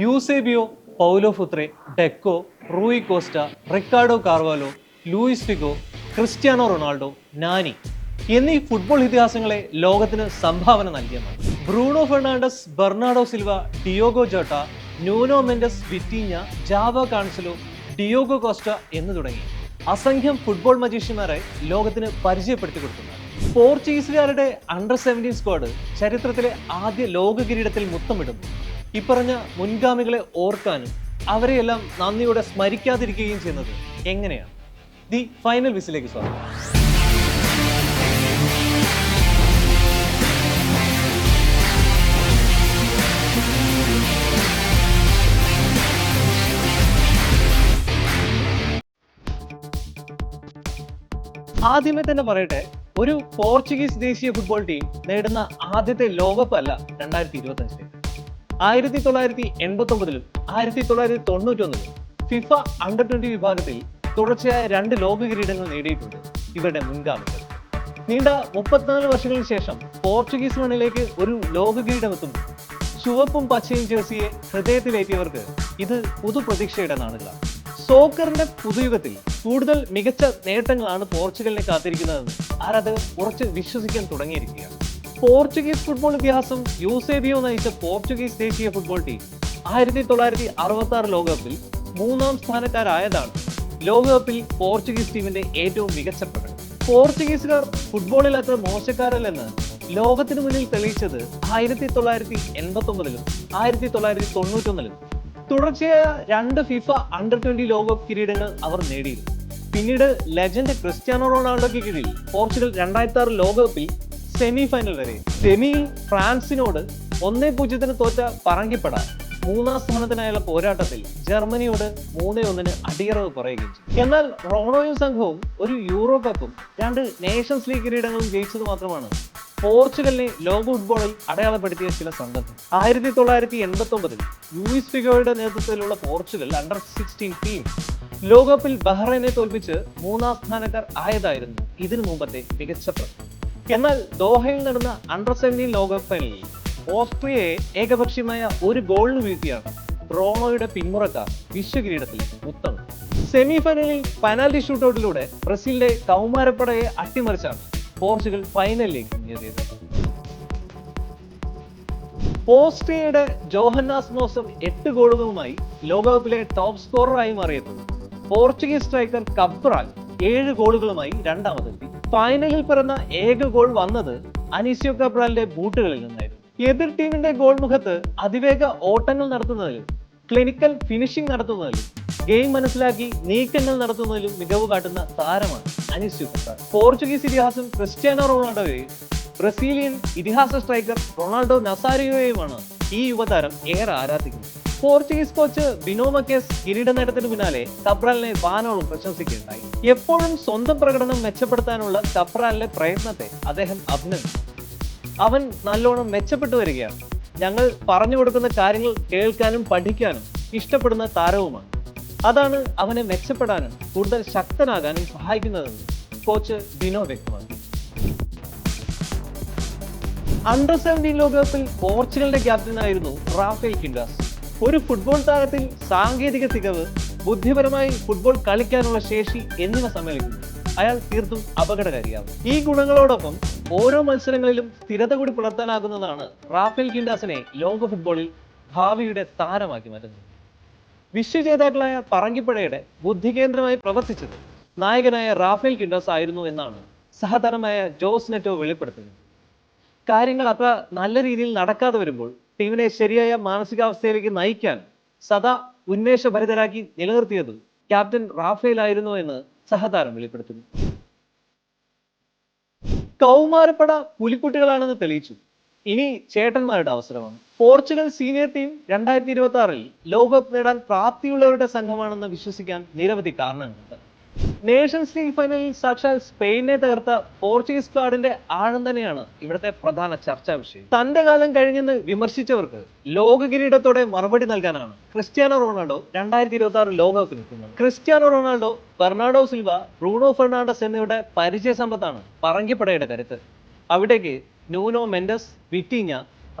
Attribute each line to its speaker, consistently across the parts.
Speaker 1: Eusebio Paulo Futre Deco Rui Costa Ricardo Carvalho Luis Figo Cristiano Ronaldo Nani എന്നീ football ഇതിഹാസങ്ങളെ ലോകത്തിന് സംഭാവന നൽകിയതാണ്. Bruno Fernandes Bernardo Silva Diogo Jota Nuno Mendes Vitinha Joao Cancelo Diogo Costa എന്ന് തുടങ്ങി അസംഖ്യം football മജീഷ്യന്മാരെ ലോകത്തിന് പരിചയപ്പെടുത്തി കൊടുക്കുന്നത് പോർച്ചുഗീസുകാരുടെ അണ്ടർ സെവന്റീൻ സ്ക്വാഡ് ചരിത്രത്തിലെ ആദ്യ ലോക കിരീടത്തിൽ മുത്തമിടുന്നു. ഇപ്പറഞ്ഞ മുൻഗാമികളെ ഓർക്കാനും അവരെയെല്ലാം നന്ദിയോടെ സ്മരിക്കാതിരിക്കുകയും ചെയ്യുന്നത് എങ്ങനെയാണ്? ദി ഫൈനൽ വിസിലേക്ക് സ്വാഗതം. ആദ്യമേ തന്നെ പറയട്ടെ ഒരു പോർച്ചുഗീസ് ദേശീയ ഫുട്ബോൾ ടീം നേടുന്ന ആദ്യത്തെ ലോകകപ്പ് അല്ല രണ്ടായിരത്തി ഇരുപത്തി ആയിരത്തി തൊള്ളായിരത്തി എൺപത്തി ഒമ്പതിലും ആയിരത്തി തൊള്ളായിരത്തി തൊണ്ണൂറ്റി ഒന്നിലും ഫിഫ അണ്ടർ ട്വന്റി വിഭാഗത്തിൽ തുടർച്ചയായ രണ്ട് ലോക കിരീടങ്ങൾ നേടിയിട്ടുണ്ട് ഇവരുടെ മുൻഗാമികൾ. നീണ്ട മുപ്പത്തിനാല് വർഷങ്ങൾക്ക് ശേഷം പോർച്ചുഗീസ് മണ്ണിലേക്ക് ഒരു ലോക കിരീടം എത്തുന്നു ചുവപ്പും പച്ചയും ജേഴ്സിയെ ഹൃദയത്തിലേറ്റിയവർക്ക് ഇത് പുതുപ്രതീക്ഷയുടെ നാളുകളാണ്. സോക്കറിന്റെ പുതുയുഗത്തിൽ കൂടുതൽ മികച്ച നേട്ടങ്ങളാണ് പോർച്ചുഗലിനെ കാത്തിരിക്കുന്നതെന്ന് ആരാധകർ ഉറച്ച് വിശ്വസിക്കാൻ തുടങ്ങിയിരിക്കുകയാണ്. പോർച്ചുഗീസ് ഫുട്ബോൾ ഇതിഹാസം യൂസേബിയോ നയിച്ച പോർച്ചുഗീസ് ദേശീയ ഫുട്ബോൾ ടീം ആയിരത്തി തൊള്ളായിരത്തി അറുപത്തി ആറ് ലോകകപ്പിൽ മൂന്നാം സ്ഥാനക്കാരായതാണ്. ലോകകപ്പിൽ പോർച്ചുഗീസ് ടീമിന്റെ ഏറ്റവും മികച്ച പ്രകടനം. പോർച്ചുഗീസുകാർ ഫുട്ബോളിൽ അത്ര മോശക്കാരല്ലെന്ന് ലോകത്തിന് മുന്നിൽ തെളിയിച്ചത് ആയിരത്തി തൊള്ളായിരത്തി എൺപത്തി ഒമ്പതിലും ആയിരത്തി തൊള്ളായിരത്തി തൊണ്ണൂറ്റൊന്നിലും തുടർച്ചയായ രണ്ട് ഫിഫ അണ്ടർ ട്വന്റി ലോകകപ്പ് കിരീടങ്ങൾ അവർ നേടിയിരുന്നു. പിന്നീട് ലെജൻഡ് ക്രിസ്ത്യാനോ റൊണാൾഡോയ്ക്ക് കീഴിൽ പോർച്ചുഗൽ രണ്ടായിരത്തി ആറ് ലോകകപ്പിൽ സെമി ഫൈനൽ വരെ. സെമി ഫ്രാൻസിനോട് ഒന്നേ പൂജ്യത്തിന് തോറ്റ പറങ്കിപ്പട. മൂന്നാം സ്ഥാനത്തിനായുള്ള പോരാട്ടത്തിൽ ജർമ്മനിയോട് മൂന്നേ ഒന്നിന് അടിയറവ് പറയുകയും ചെയ്തു. എന്നാൽ റോണോയും സംഘവും ഒരു യൂറോ കപ്പും രണ്ട് നേഷൻസ് ലീഗ് കിരീടങ്ങളും ജയിച്ചത് മാത്രമാണ്. പോർച്ചുഗലിനെ ലോക ഫുട്ബോളിൽ അടയാളപ്പെടുത്തിയ ചില സംഘം ആയിരത്തി തൊള്ളായിരത്തി എൺപത്തി ഒമ്പതിൽ ലൂയിസ് ഫിഗോയുടെ നേതൃത്വത്തിലുള്ള പോർച്ചുഗൽ അണ്ടർ സിക്സ്റ്റീൻ ടീം ലോകകപ്പിൽ ബഹ്റൈനെ തോൽപ്പിച്ച് മൂന്നാം സ്ഥാനക്കാർ ആയതായിരുന്നു ഇതിനു മുമ്പത്തെ മികച്ച പ്രകടനം എന്നാൽ ദോഹയിൽ നടന്ന അണ്ടർ സെവന്റീൻ ലോകകപ്പ് ഫൈനലിൽ ഓസ്ട്രിയയെ ഏകപക്ഷീയമായ ഒരു ഗോളിന് വീഴ്ത്തിയാണ് റോണോയുടെ പിന്മുറക്കാർ വിശ്വകിരീടത്തിൽ മുത്തം സെമി ഫൈനലിൽ പെനാൽറ്റി ഷൂട്ടൗട്ടിലൂടെ ബ്രസീലിന്റെ കൗമാരപ്പടയെ അട്ടിമറിച്ചാണ് പോർച്ചുഗൽ ഫൈനലിലേക്ക് എത്തിയത് ഓസ്ട്രിയയുടെ ജോഹന്നാസ് മോസം എട്ട് ഗോളുകളുമായി ലോകകപ്പിലെ ടോപ്പ് സ്കോററായി മാറിയെത്തുന്നു പോർച്ചുഗീസ് സ്ട്രൈക്കർ കബ്രാൽ ഏഴ് ഗോളുകളുമായി രണ്ടാമതെത്തി. ഫൈനലിൽ പിറന്ന ഏക ഗോൾ വന്നത് അനീസിയോ കബ്രാലിന്റെ ബൂട്ടുകളിൽ നിന്നായിരുന്നു. എതിർ ടീമിന്റെ ഗോൾ മുഖത്ത് അതിവേഗ ഓട്ടങ്ങൾ നടത്തുന്നതിലും ക്ലിനിക്കൽ ഫിനിഷിംഗ് നടത്തുന്നതിലും ഗെയിം മനസ്സിലാക്കി നീക്കങ്ങൾ നടത്തുന്നതിലും മികവ് കാട്ടുന്ന താരമാണ് അനീസിയോ കബ്രാൽ പോർച്ചുഗീസ് ഇതിഹാസം ക്രിസ്ത്യാനോ റൊണാൾഡോയെയും ബ്രസീലിയൻ ഇതിഹാസ സ്ട്രൈക്കർ റൊണാൾഡോ നസാരിയോയുമാണ് ഈ യുവതാരം ഏറെ ആരാധിക്കുന്നത്. പോർച്ചുഗീസ് കോച്ച് ബിനോ മക്കേസ് കിരീട നേട്ടത്തിന് പിന്നാലെ കബ്രാലിനെ വാനോളം പ്രശംസിക്കുകയുണ്ടായി. എപ്പോഴും സ്വന്തം പ്രകടനം മെച്ചപ്പെടുത്താനുള്ള കബ്രാലിന്റെ പ്രയത്നത്തെ അദ്ദേഹം അഭിനന്ദിച്ചു. അവൻ നല്ലോണം മെച്ചപ്പെട്ടു വരികയാണ്. ഞങ്ങൾ പറഞ്ഞു കൊടുക്കുന്ന കാര്യങ്ങൾ കേൾക്കാനും പഠിക്കാനും ഇഷ്ടപ്പെടുന്ന താരവുമാണ്. അതാണ് അവനെ മെച്ചപ്പെടാനും കൂടുതൽ ശക്തനാകാനും സഹായിക്കുന്നതെന്ന് കോച്ച് ബിനോ വ്യക്തമാക്കി. അണ്ടർ സെവന്റീൻ ലോകകപ്പിൽ പോർച്ചുഗലിന്റെ ക്യാപ്റ്റനായിരുന്നു റാഫേൽ കിൻഡാസ്. ഒരു ഫുട്ബോൾ താരത്തിൽ സാങ്കേതിക തികവ് ബുദ്ധിപരമായി ഫുട്ബോൾ കളിക്കാനുള്ള ശേഷി എന്നിവ സമ്മേളിക്കുന്നു. അയാൾ തീർത്തും അപകടകാരിയാവും ഈ ഗുണങ്ങളോടൊപ്പം ഓരോ മത്സരങ്ങളിലും സ്ഥിരത കൂടി പുലർത്താനാകുന്നതാണ് റാഫേൽ കിൻഡാസിനെ ലോക ഫുട്ബോളിൽ ഭാവിയുടെ താരമാക്കി മാറ്റുന്നത്. വിശ്വജേതാക്കളായ ബുദ്ധി ബുദ്ധികേന്ദ്രമായി പ്രവർത്തിച്ചത് നായകനായ റാഫേൽ കിൻഡാസ് ആയിരുന്നു എന്നാണ് സഹതാരമായ ജോസ് നെറ്റോ വെളിപ്പെടുത്തുന്നത്. കാര്യങ്ങൾ അത്ര നല്ല രീതിയിൽ നടക്കാതെ വരുമ്പോൾ ടീമിനെ ശരിയായ മാനസികാവസ്ഥയിലേക്ക് നയിക്കാൻ സദാ ഉന്മേഷഭരിതരാക്കി നിലനിർത്തിയത് ക്യാപ്റ്റൻ റാഫേൽ ആയിരുന്നു എന്ന് സഹതാരം വെളിപ്പെടുത്തുന്നു. കൗമാരപ്പട പുലിക്കുട്ടികളാണെന്ന് തെളിയിച്ചു. ഇനി ചേട്ടന്മാരുടെ അവസരമാണ്. പോർച്ചുഗൽ സീനിയർ ടീം രണ്ടായിരത്തി ഇരുപത്തി ആറിൽ ലോകകപ്പ് നേടാൻ പ്രാപ്തിയുള്ളവരുടെ സംഘമാണെന്ന് വിശ്വസിക്കാൻ നിരവധി കാരണങ്ങളുണ്ട്. നേഷൻസ് ലീഗ് ഫൈനലിൽ സാക്ഷാൽ സ്പെയിനെ തകർത്ത പോർച്ചുഗീസ് സ്ക്വാഡിന്റെ ആഴം തന്നെയാണ് ഇവിടുത്തെ പ്രധാന ചർച്ചാ വിഷയം. തന്റെ കാലം കഴിഞ്ഞെന്ന് വിമർശിച്ചവർക്ക് ലോക കിരീടത്തോടെ മറുപടി നൽകാനാണ് ക്രിസ്ത്യാനോ റൊണാൾഡോ രണ്ടായിരത്തി ഇരുപത്തി ആറ് ലോകകപ്പിൽ Cristiano Ronaldo Bernardo Silva Bruno Fernandes എന്നിവരുടെ പരിചയ സമ്പത്താണ് പറങ്കിപ്പടയുടെ കരുത്ത്. അവിടേക്ക് Nuno Mendes Vitinha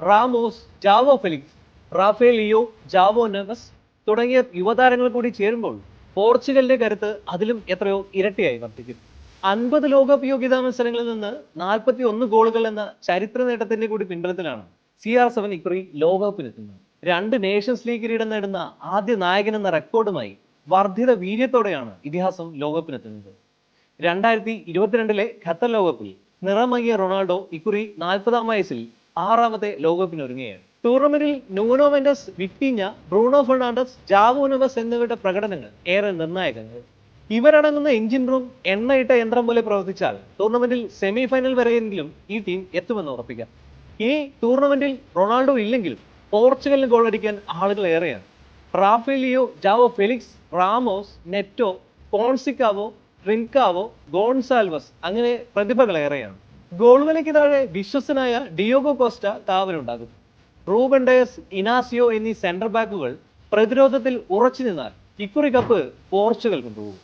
Speaker 1: Ramos Joao Felix Rafael Leao Joao Neves തുടങ്ങിയ യുവതാരങ്ങൾ കൂടി ചേരുമ്പോൾ പോർച്ചുഗലിന്റെ കരുത്ത് അതിലും എത്രയോ ഇരട്ടിയായി വർദ്ധിക്കും. അൻപത് ലോകകപ്പ് യോഗ്യതാ മത്സരങ്ങളിൽ നിന്ന് നാൽപ്പത്തി ഒന്ന് ഗോളുകൾ എന്ന ചരിത്ര നേട്ടത്തിന്റെ കൂടി പിൻബലത്തിലാണ് സി ആർ സെവൻ ഇക്കുറി ലോകകപ്പിനെത്തുന്നത്. രണ്ട് നേഷൻസ് ലീഗ് കിരീടം നേടുന്ന ആദ്യ നായകൻ എന്ന റെക്കോർഡുമായി വർദ്ധിത വീര്യത്തോടെയാണ് ഇതിഹാസം ലോകകപ്പിനെത്തുന്നത്. രണ്ടായിരത്തി ഇരുപത്തിരണ്ടിലെ ഖത്തർ ലോകകപ്പിൽ നിറമങ്ങിയ റൊണാൾഡോ ഇക്കുറി നാൽപ്പതാം വയസ്സിൽ ആറാമത്തെ ലോകകപ്പിന് ഒരുങ്ങുകയാണ് ടൂർണമെന്റിൽ Nuno Mendes Vitinha Bruno Fernandes Joao Neves എന്നിവരുടെ പ്രകടനങ്ങൾ ഏറെ നിർണായകങ്ങൾ. ഇവരടങ്ങുന്ന എഞ്ചിൻ റൂം എണ്ണയിട്ട യന്ത്രം പോലെ പ്രവർത്തിച്ചാൽ ടൂർണമെന്റിൽ സെമി ഫൈനൽ വരെയെങ്കിലും ഈ ടീം എത്തുമെന്ന് ഉറപ്പിക്കാം. ഈ ടൂർണമെന്റിൽ റൊണാൾഡോ ഇല്ലെങ്കിൽ പോർച്ചുഗലിന് ഗോൾ അടിക്കാൻ ആളുകൾ ഏറെയാണ്. Rafael Leao Joao Felix Ramos Neto Conceicao Trincao Goncalves അങ്ങനെ പ്രതിഭകൾ ഏറെയാണ്. ഗോൾ വലയ്ക്ക് താഴെ വിശ്വസനായ ഡിയോഗോ കോസ്റ്റ കാവലുണ്ടാകും റൂബൻ ഡയസ് ഇനാസിയോ എന്നീ സെന്റർ ബാക്കുകൾ പ്രതിരോധത്തിൽ ഉറച്ചു നിന്നാൽ ഇക്കുറി കപ്പ് പോർച്ചുഗൽ കൊണ്ടുപോകും.